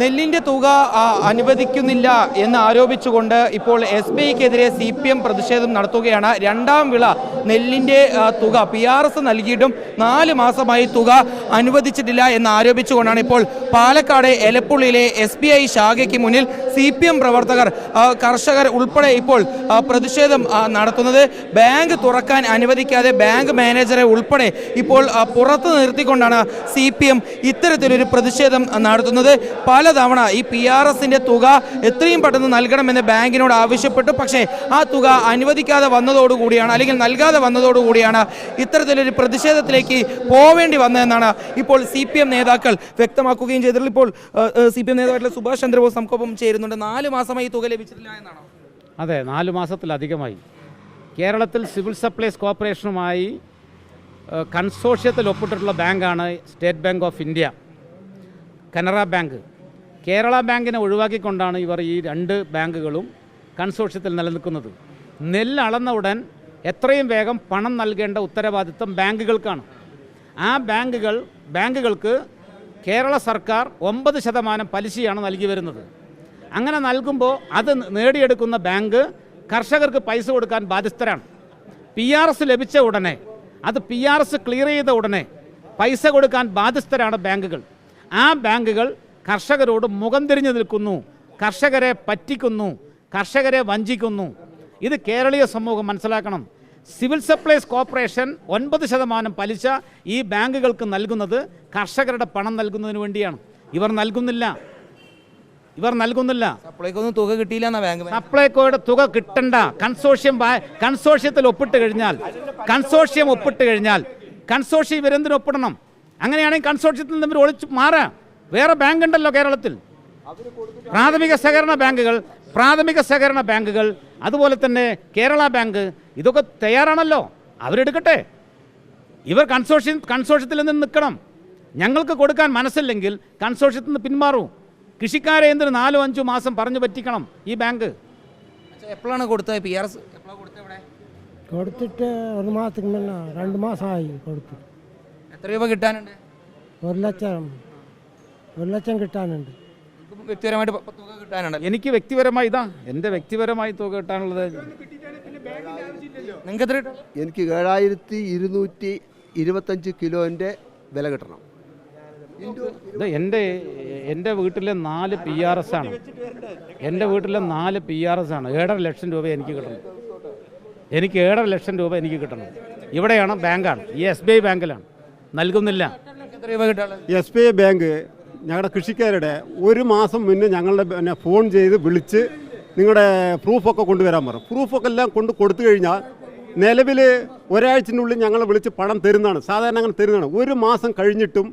നെല്ലിന്റെ തുക അനുവദിക്കുന്നില്ല എന്ന് ആരോപിച്ചുകൊണ്ട് ഇപ്പോൾ എസ് ബി ഐക്കെതിരെ സി പി എം പ്രതിഷേധം നടത്തുകയാണ്. രണ്ടാം വിള നെല്ലിന്റെ ആ, തുക പി ആർ എസ് നൽകിയിട്ടും നാല് മാസമായി തുക അനുവദിച്ചിട്ടില്ല എന്ന് ആരോപിച്ചുകൊണ്ടാണ് ഇപ്പോൾ പാലക്കാട് എലപ്പുള്ളിയിലെ എസ് ബി ഐ ശാഖയ്ക്ക് മുന്നിൽ സി പി എം പ്രവർത്തകർ കർഷകർ ഉൾപ്പെടെ ഇപ്പോൾ പ്രതിഷേധം നടത്തുന്നത്. ബാങ്ക് തുറക്കാൻ അനുവദിക്കാതെ ബാങ്ക് മാനേജറെ ഉൾപ്പെടെ ഇപ്പോൾ പുറത്ത് നിർത്തിക്കൊണ്ടാണ് സി പി എം ഇത്തരത്തിലൊരു പ്രതിഷേധം നടത്തുന്നത്. പലതവണ ഈ പി ആർ എസിന്റെ തുക എത്രയും പെട്ടെന്ന് നൽകണമെന്ന് ബാങ്കിനോട് ആവശ്യപ്പെട്ടു. പക്ഷേ ആ തുക അനുവദിക്കാതെ വന്നതോടുകൂടിയാണ് അല്ലെങ്കിൽ നൽകാതെ വന്നതോടുകൂടിയാണ് ഇത്തരത്തിലൊരു പ്രതിഷേധത്തിലേക്ക് പോവേണ്ടി വന്നതെന്നാണ് ഇപ്പോൾ സി പി എം നേതാക്കൾ വ്യക്തമാക്കുകയും ചെയ്തിട്ടുള്ളത്. ഇപ്പോൾ സി പി എം നേതാവായിട്ടുള്ള സുഭാഷ് ചന്ദ്രബോസ് നമുക്കൊപ്പം ചേരുന്നുണ്ട്. നാല് മാസമായി തുക ലഭിച്ചിട്ടില്ല എന്നാണോ? അതെ നാല് മാസത്തിലധികമായി. കേരളത്തിൽ സിവിൽ സപ്ലൈസ് കോർപ്പറേഷനുമായി കൺസോഷ്യത്തിൽ ഒപ്പിട്ടിട്ടുള്ള ബാങ്കാണ് State Bank of India Canara bank. Kerala ബാങ്കിനെ ഒഴിവാക്കിക്കൊണ്ടാണ് ഇവർ ഈ രണ്ട് ബാങ്കുകളും കൺസോഷ്യത്തിൽ നിലനിൽക്കുന്നത്. നെല്ല് അളന്ന ഉടൻ എത്രയും വേഗം പണം നൽകേണ്ട ഉത്തരവാദിത്തം ബാങ്കുകൾക്കാണ്. ആ ബാങ്കുകൾ ബാങ്കുകൾക്ക് കേരള സർക്കാർ ഒമ്പത് ശതമാനം പലിശയാണ് നൽകി വരുന്നത്. അങ്ങനെ നൽകുമ്പോൾ അത് നേടിയെടുക്കുന്ന ബാങ്ക് കർഷകർക്ക് പൈസ കൊടുക്കാൻ ബാധ്യസ്ഥരാണ്. പി ആർ എസ് ലഭിച്ച ഉടനെ അത് പി ആർ എസ് ക്ലിയർ ചെയ്ത ഉടനെ പൈസ കൊടുക്കാൻ ബാധ്യസ്ഥരാണ് ബാങ്കുകൾ. ആ ബാങ്കുകൾ കർഷകരോട് മുഖം തിരിഞ്ഞു നിൽക്കുന്നു കർഷകരെ പറ്റിക്കുന്നു കർഷകരെ വഞ്ചിക്കുന്നു ഇത് കേരളീയ സമൂഹം മനസ്സിലാക്കണം. സിവിൽ സപ്ലൈസ് കോർപ്പറേഷൻ ഒൻപത് ശതമാനം പലിശ ഈ ബാങ്കുകൾക്ക് നൽകുന്നത് കർഷകരുടെ പണം നൽകുന്നതിന് വേണ്ടിയാണ്. ഇവർ നൽകുന്നില്ല. ഇവർ നൽകുന്നില്ല. സപ്ലൈക്കോന്ന് തുക കിട്ടിയില്ല ബാങ്ക് സപ്ലൈകോയുടെ തുക കിട്ടണ്ട. കൺസോഷ്യം കൺസോഷ്യത്തിൽ ഒപ്പിട്ട് കഴിഞ്ഞാൽ കൺസോഷ്യം ഒപ്പിട്ട് കഴിഞ്ഞാൽ കൺസോഷ്യം ഇവരെന്തിനു ഒപ്പിടണം? അങ്ങനെയാണെങ്കിൽ കൺസോഷ്യത്തിൽ നിന്ന് ഇവർ ഒളിച്ച് മാറാം. വേറെ ബാങ്ക് ഉണ്ടല്ലോ കേരളത്തിൽ. പ്രാഥമിക സഹകരണ ബാങ്കുകൾ പ്രാഥമിക സഹകരണ ബാങ്കുകൾ അതുപോലെ തന്നെ കേരള ബാങ്ക് ഇതൊക്കെ തയ്യാറാണല്ലോ. അവരെടുക്കട്ടെ. ഇവർ കൺസോഷ്യ കൺസോഷ്യത്തിൽ നിന്ന് നിൽക്കണം. ഞങ്ങൾക്ക് കൊടുക്കാൻ മനസ്സില്ലെങ്കിൽ കൺസോഷ്യത്തിൽ നിന്ന് പിന്മാറൂ. കൃഷിക്കാരെ എന്തിന് നാലോ അഞ്ചോ മാസം പറഞ്ഞു പറ്റിക്കണം ഈ ബാങ്ക്? എപ്പോഴാണ് കൊടുത്തത്? പി ആർ എസ് കൊടുത്തിട്ട് ഒരു മാസത്തിന് മുന്നേ രണ്ട് മാസമായി കൊടുത്തു. എത്ര രൂപ കിട്ടാനുണ്ട്? ഒരു ലക്ഷം ഒരു ലക്ഷം കിട്ടാനുണ്ട്. വ്യക്തിപരമായിട്ട് തുക കിട്ടാനുണ്ട്. എനിക്ക് വ്യക്തിപരമായി ഇതാ എന്റെ വ്യക്തിപരമായി തുക കിട്ടാനുള്ളത് നിങ്ങൾക്ക് എത്ര കിട്ടും എനിക്ക് ഏഴായിരത്തി ഇരുന്നൂറ്റി ഇരുപത്തഞ്ച് കിലോന്റെ വില കിട്ടണം. ഇത് എന്റെ എന്റെ വീട്ടിലെ നാല് പി ആർ എസ് ആണ്. എന്റെ വീട്ടിലെ നാല് പി ആർ എസ് ആണ്. ഏഴര ലക്ഷം രൂപ എനിക്ക് കിട്ടണം. എനിക്ക് ഏഴര ലക്ഷം രൂപ എനിക്ക് കിട്ടണം. ഇവിടെയാണ് ബാങ്കാണ്. ഈ എസ് ബി ഐ ബാങ്കിലാണ്. നൽകുന്നില്ല. നിങ്ങൾക്ക് എത്ര രൂപ കിട്ടാനുള്ളത്? എസ് ബി ഐ ബാങ്ക് ഞങ്ങളുടെ കൃഷിക്കാരുടെ ഒരു മാസം മുന്നേ ഞങ്ങളുടെ പിന്നെ ഫോൺ ചെയ്ത് വിളിച്ച് നിങ്ങളുടെ പ്രൂഫൊക്കെ കൊണ്ടുവരാൻ പറഞ്ഞു. പ്രൂഫൊക്കെ എല്ലാം കൊണ്ട് കൊടുത്തു കഴിഞ്ഞാൽ നിലവിൽ ഒരാഴ്ചനുള്ളിൽ ഞങ്ങൾ വിളിച്ച് പണം തരുന്നതാണ്. സാധാരണ അങ്ങനെ തരുന്നതാണ്. ഒരു മാസം കഴിഞ്ഞിട്ടും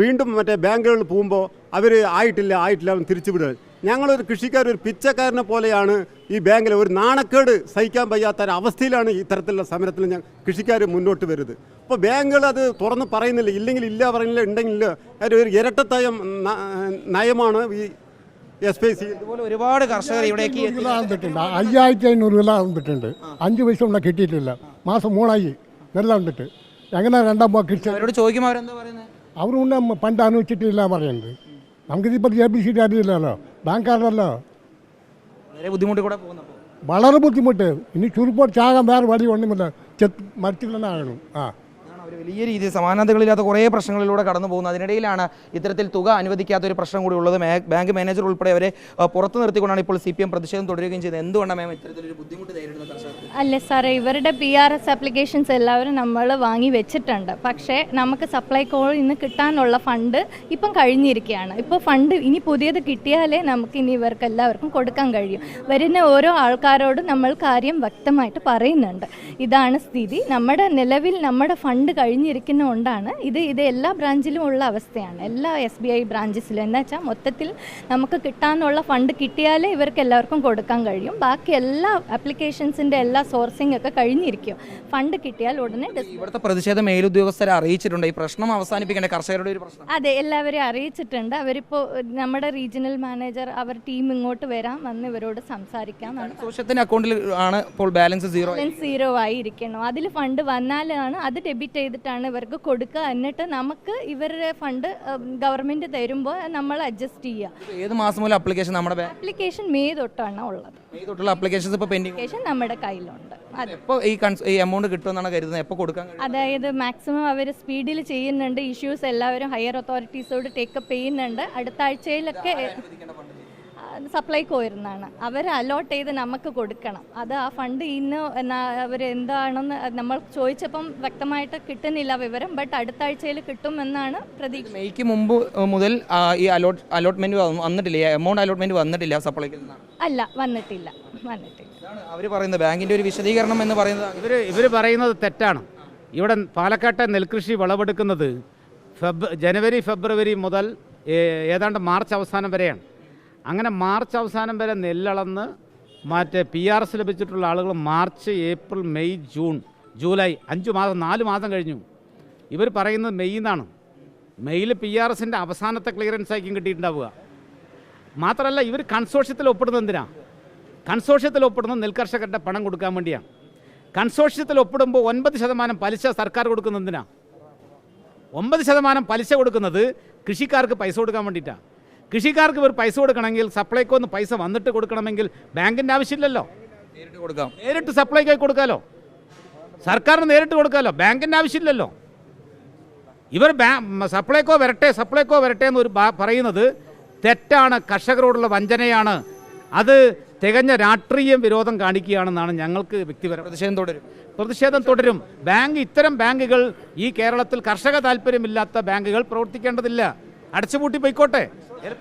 വീണ്ടും മറ്റേ ബാങ്കുകളിൽ പോകുമ്പോൾ അവർ ആയിട്ടില്ല ആയിട്ടില്ല തിരിച്ചു വിടുക. ഞങ്ങളൊരു കൃഷിക്കാർ ഒരു പിച്ചക്കാരനെ പോലെയാണ് ഈ ബാങ്കിലെ ഒരു നാണക്കേട് സഹിക്കാൻ വയ്യാത്ത ഒരു അവസ്ഥയിലാണ് ഇത്തരത്തിലുള്ള സമരത്തിൽ ഞാൻ കൃഷിക്കാർ മുന്നോട്ട് വരുന്നത്. അപ്പോൾ ബാങ്കുകൾ അത് തുറന്ന് പറയുന്നില്ല ഇല്ലെങ്കിൽ ഇല്ല പറയുന്നില്ല ഉണ്ടെങ്കിൽ ഒരു ഇരട്ടത്തയം നയമാണ് ഈ എസ് പി സി. ഇതുപോലെ ഒരുപാട് കർഷകർ ഇവിടേക്ക് അയ്യായിരത്തി അഞ്ഞൂറ് വില വന്നിട്ടുണ്ട്. അഞ്ച് പൈസ ഒന്നും കിട്ടിയിട്ടില്ല. മാസം മൂന്നായി. നെല്ല വന്നിട്ട്. എങ്ങനെ രണ്ടാം കിട്ടി അവരോട് ചോദിക്കുമ്പോൾ അവരെന്താ പറയുന്നത് അവരുണ്ട് പണ്ട് അനുവദിച്ചിട്ടില്ല പറയുന്നത്. നമുക്കിതിപ്പോൾ എ ബി സി ഡി അറിയില്ലല്ലോ ബാങ്കാരല്ലോ വളരെ ബുദ്ധിമുട്ട് കൂടെ വളരെ ബുദ്ധിമുട്ട്. ഇനി ചുരുപ്പോട്ട് ചാകാൻ വേറെ വഴി ഒന്നുമില്ല. മരിച്ചില്ലെന്നാകണം ആ. അവർ വലിയ രീതിയിൽ സമാനതകളില്ലാത്ത കുറേ പ്രശ്നങ്ങളിലൂടെ കടന്നു പോകുന്നത് അതിനിടയിലാണ് ഇത്തരത്തിൽ തുക അനുവദിക്കാത്ത ഒരു പ്രശ്നം കൂടി ഉള്ളത്. ബാങ്ക് മാനേജർ ഉൾപ്പെടെ അവരെ പുറത്തു നിർത്തിക്കൊണ്ടാണ് ഇപ്പോൾ സി പി എം പ്രതിഷേധം തുടരുകയും ചെയ്തത് എന്തുകൊണ്ടാണ് മാം ഇത്തരത്തിലൊരു ബുദ്ധിമുട്ട് അല്ല സാറേ ഇവരുടെ പി ആർ എസ് ആപ്ലിക്കേഷൻസ് എല്ലാവരും നമ്മൾ വാങ്ങി വെച്ചിട്ടുണ്ട്. പക്ഷേ നമുക്ക് സപ്ലൈ കോൾ നിന്ന് കിട്ടാനുള്ള ഫണ്ട് ഇപ്പം കഴിഞ്ഞിരിക്കുകയാണ്. ഇപ്പോൾ ഫണ്ട് ഇനി പുതിയത് കിട്ടിയാലേ നമുക്ക് ഇനി ഇവർക്ക് എല്ലാവർക്കും കൊടുക്കാൻ കഴിയും. വരുന്ന ഓരോ ആൾക്കാരോടും നമ്മൾ കാര്യം വ്യക്തമായിട്ട് പറയുന്നുണ്ട്. ഇതാണ് സ്ഥിതി. നമ്മുടെ നിലവിൽ നമ്മുടെ ഫണ്ട് കഴിഞ്ഞിരിക്കുന്നതുകൊണ്ടാണ് ഇത് ഇത് എല്ലാ ബ്രാഞ്ചിലും ഉള്ള അവസ്ഥയാണ്. എല്ലാ എസ് ബി ഐ ബ്രാഞ്ചസിലും എന്ന് വെച്ചാൽ മൊത്തത്തിൽ നമുക്ക് കിട്ടാനുള്ള ഫണ്ട് കിട്ടിയാലേ ഇവർക്ക് എല്ലാവർക്കും കൊടുക്കാൻ കഴിയും. ബാക്കി എല്ലാ ആപ്ലിക്കേഷൻസിന്റെ എല്ലാ സോഴ്സിംഗ് ഒക്കെ കഴിഞ്ഞിരിക്കും. ഫണ്ട് കിട്ടിയാൽ ഉടനെ ഇവിടുത്തെ പ്രതിഷേധം മേലുദ്യോഗസ്ഥരെ അറിയിച്ചിട്ടുണ്ട്. ഈ പ്രശ്നം അവസാനിപ്പിക്കേണ്ട? കർഷകരുടെ ഒരു പ്രശ്നം. അതെ എല്ലാവരെയും അറിയിച്ചിട്ടുണ്ട്. അവരിപ്പോൾ നമ്മുടെ റീജിയണൽ മാനേജർ അവർ ടീം ഇങ്ങോട്ട് വരാം വന്ന് ഇവരോട് സംസാരിക്കാം അക്കൗണ്ടിൽ ആണ് ഇപ്പോൾ ബാലൻസ് സീറോ ബാലൻസ് സീറോ ആയിരിക്കണം അതിൽ ഫണ്ട് വന്നാലാണ് അത് ഡെബിറ്റ് ചെയ്തിട്ടാണ് ഇവർക്ക് കൊടുക്കുക. എന്നിട്ട് നമുക്ക് ഇവരുടെ ഫണ്ട് ഗവൺമെന്റ് തരുമ്പോൾ നമ്മൾ അഡ്ജസ്റ്റ് ചെയ്യുക. ഏത് മാസം മുതൽ അപ്ലിക്കേഷൻ നമ്മുടെ അപ്ലിക്കേഷൻ മെയ് തൊട്ടാണ് ഉള്ളത്. മെയ് തൊട്ടുള്ള അപ്ലിക്കേഷൻസ് ഇപ്പോൾ പെൻഡിങ് നമ്മുടെ കയ്യിലുണ്ട്. എപ്പോൾ ഈ ഈ എമൗണ്ട് കിട്ടുമെന്നാണ് കരുതുന്നത്? എപ്പോൾ കൊടുക്കാൻ? അതായത് മാക്സിമം അവർ സ്പീഡിൽ ചെയ്യുന്നുണ്ട് ഇഷ്യൂസ് എല്ലാവരും ഹയർ അതോറിറ്റീസോട് ടേക്കപ്പ് ചെയ്യുന്നുണ്ട്. അടുത്ത ആഴ്ചയിലൊക്കെ സപ്ലൈകോ വരുന്നതാണ് അവർ അലോട്ട് ചെയ്ത് നമുക്ക് കൊടുക്കണം. അത് ആ ഫണ്ട് ഇന്ന് അവർ എന്താണെന്ന് നമ്മൾ ചോദിച്ചപ്പം വ്യക്തമായിട്ട് കിട്ടുന്നില്ല വിവരം ബട്ട് അടുത്ത ആഴ്ചയിൽ കിട്ടുമെന്നാണ് പ്രതീക്ഷ. മെയ്ക്ക് മുമ്പ് മുതൽ ഈ അലോട്ട് അലോട്ട്മെന്റ് വന്നിട്ടില്ല. എമൗണ്ട് അലോട്ട്മെന്റ് വന്നിട്ടില്ല സപ്ലൈക്ക് അല്ല വന്നിട്ടില്ല. വന്നിട്ടില്ല. അവർ പറയുന്നത്. ബാങ്കിന്റെ ഒരു വിശദീകരണം എന്ന് പറയുന്നത് ഇവർ ഇവർ പറയുന്നത് തെറ്റാണ്. ഇവിടെ പാലക്കാട്ടെ നെൽകൃഷി വിളവെടുക്കുന്നത് ഫെബ് ജനുവരി ഫെബ്രുവരി മുതൽ ഏതാണ്ട് മാർച്ച് അവസാനം വരെയാണ്. അങ്ങനെ മാർച്ച് അവസാനം വരെ നെല്ലളന്ന് മറ്റേ പി ആർ എസ് ലഭിച്ചിട്ടുള്ള ആളുകൾ March April May June July അഞ്ച് മാസം നാല് മാസം കഴിഞ്ഞു. ഇവർ പറയുന്നത് മെയ് എന്നാണ്. മെയ്യിൽ പി ആർ എസിന്റെ അവസാനത്തെ ക്ലിയറൻസ് ആയിരിക്കും കിട്ടിയിട്ടുണ്ടാവുക. മാത്രമല്ല ഇവർ കൺസോഷ്യത്തിൽ ഒപ്പിടുന്നത് എന്തിനാണ് കൺസോഷ്യത്തിൽ ഒപ്പിടുന്നത് നെൽകർഷകരുടെ പണം കൊടുക്കാൻ വേണ്ടിയാണ് കൺസോഷ്യത്തിൽ ഒപ്പിടുമ്പോൾ ഒൻപത് ശതമാനം പലിശ സർക്കാർ കൊടുക്കുന്നത് എന്തിനാണ് ഒമ്പത് ശതമാനം പലിശ കൊടുക്കുന്നത് കൃഷിക്കാർക്ക് പൈസ കൊടുക്കാൻ വേണ്ടിയിട്ടാണ് കൃഷിക്കാർക്ക് ഇവർ പൈസ കൊടുക്കണമെങ്കിൽ സപ്ലൈക്കോന്ന് പൈസ വന്നിട്ട് കൊടുക്കണമെങ്കിൽ ബാങ്കിന്റെ ആവശ്യമില്ലല്ലോ. നേരിട്ട് കൊടുക്കാം. നേരിട്ട് സപ്ലൈക്കോ കൊടുക്കാലോ. സർക്കാരിന് നേരിട്ട് കൊടുക്കാലോ. ബാങ്കിന്റെ ആവശ്യമില്ലല്ലോ. ഇവർ സപ്ലൈക്കോ വരട്ടെ സപ്ലൈക്കോ വരട്ടെ എന്ന് ഒരു പറയുന്നത് തെറ്റാണ് കർഷകരോടുള്ള വഞ്ചനയാണ്. അത് തികഞ്ഞ രാഷ്ട്രീയം വിരോധം കാണിക്കുകയാണെന്നാണ് ഞങ്ങൾക്ക് വ്യക്തിപരം പ്രതിഷേധം തുടരും. പ്രതിഷേധം തുടരും. ബാങ്ക് ഇത്തരം ബാങ്കുകൾ ഈ കേരളത്തിൽ കർഷക താല്പര്യമില്ലാത്ത ബാങ്കുകൾ പ്രവർത്തിക്കേണ്ടതില്ല. അടച്ചുപൂട്ടി പോയിക്കോട്ടെ.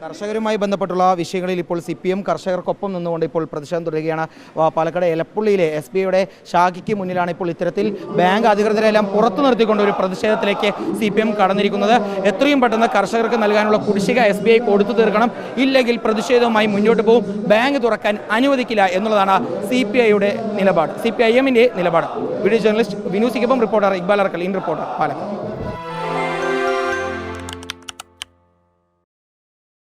കർഷകരുമായി ബന്ധപ്പെട്ടുള്ള വിഷയങ്ങളിൽ ഇപ്പോൾ സി പി എം കർഷകർക്കൊപ്പം നിന്നുകൊണ്ട് ഇപ്പോൾ പ്രതിഷേധം തുടരുകയാണ്. പാലക്കാട് എലപ്പുള്ളിയിലെ എസ് ബി ഐയുടെ ശാഖയ്ക്ക് മുന്നിലാണ് ഇപ്പോൾ ഇത്തരത്തിൽ ബാങ്ക് അധികൃതരെല്ലാം പുറത്തു നിർത്തിക്കൊണ്ട് ഒരു പ്രതിഷേധത്തിലേക്ക് സി പി എം കടന്നിരിക്കുന്നത്. എത്രയും പെട്ടെന്ന് കർഷകർക്ക് നൽകാനുള്ള കുടിശ്ശിക എസ് ബി ഐ കൊടുത്തു തീർക്കണം. ഇല്ലെങ്കിൽ പ്രതിഷേധവുമായി മുന്നോട്ട് പോകും ബാങ്ക് തുറക്കാൻ അനുവദിക്കില്ല എന്നുള്ളതാണ് സി പി ഐയുടെ നിലപാട്. സി പി ഐ എമ്മിന്റെ നിലപാട്. Video journalist Vinu സിഗപ്പം reporter Iqbal Arakkal. In reporter Palakkad.